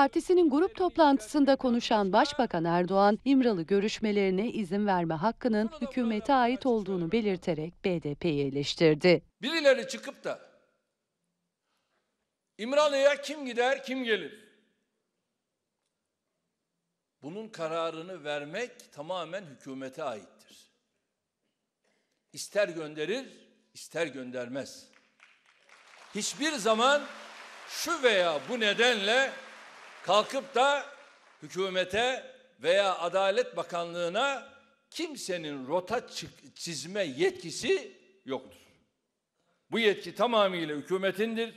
Partisinin grup toplantısında konuşan Başbakan Erdoğan, İmralı görüşmelerine izin verme hakkının hükümete ait olduğunu belirterek BDP'yi eleştirdi. Birileri çıkıp da İmralı'ya kim gider, kim gelir? Bunun kararını vermek tamamen hükümete aittir. İster gönderir, ister göndermez. Hiçbir zaman şu veya bu nedenle kalkıp da hükümete veya Adalet Bakanlığı'na kimsenin rota çizme yetkisi yoktur. Bu yetki tamamıyla hükümetindir.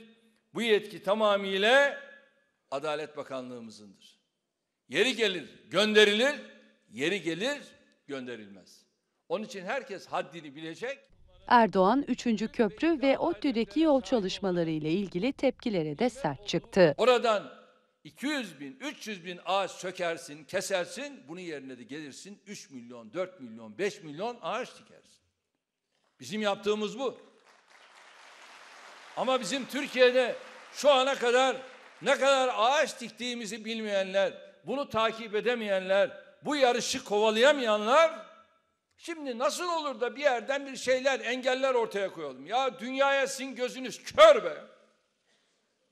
Bu yetki tamamıyla Adalet Bakanlığımızındır. Yeri gelir gönderilir, yeri gelir gönderilmez. Onun için herkes haddini bilecek. Erdoğan 3. köprü ve ODTÜ'deki yol çalışmaları ile ilgili tepkilere de sert çıktı. Oradan 200 bin, 300 bin ağaç sökersin, kesersin. Bunun yerine de gelirsin 3 milyon, 4 milyon, 5 milyon ağaç dikersin. Bizim yaptığımız bu. Ama bizim Türkiye'de şu ana kadar ne kadar ağaç diktiğimizi bilmeyenler, bunu takip edemeyenler, bu yarışı kovalayamayanlar şimdi nasıl olur da bir yerden bir şeyler, engeller ortaya koyalım. Ya dünyaya sizin gözünüz kör be.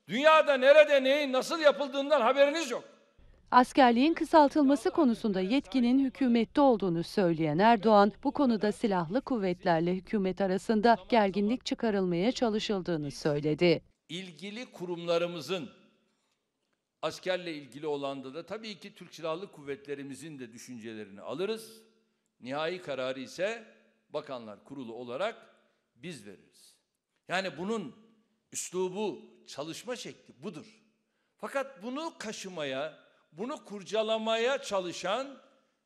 Dünyada nerede neyin nasıl yapıldığından haberiniz yok. Askerliğin kısaltılması konusunda yetkinin hükümette olduğunu söyleyen Erdoğan, bu konuda silahlı kuvvetlerle hükümet arasında gerginlik çıkarılmaya çalışıldığını söyledi. İlgili kurumlarımızın askerle ilgili olanda da tabii ki Türk Silahlı Kuvvetlerimizin de düşüncelerini alırız. Nihai kararı ise Bakanlar Kurulu olarak biz veririz. Yani bunun üslubu, çalışma şekli budur. Fakat bunu kaşımaya, bunu kurcalamaya çalışan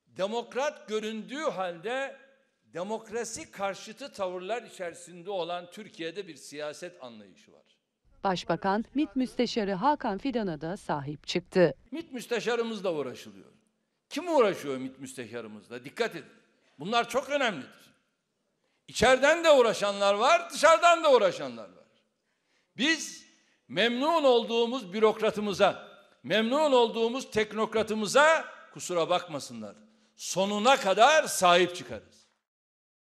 demokrat göründüğü halde demokrasi karşıtı tavırlar içerisinde olan Türkiye'de bir siyaset anlayışı var. Başbakan, MİT Müsteşarı Hakan Fidan'a da sahip çıktı. MİT müsteşarımızla uğraşılıyor. Kim uğraşıyor MİT müsteşarımızla? Dikkat edin. Bunlar çok önemlidir. İçeriden de uğraşanlar var, dışarıdan da uğraşanlar var. Biz memnun olduğumuz bürokratımıza, memnun olduğumuz teknokratımıza kusura bakmasınlar. Sonuna kadar sahip çıkarız.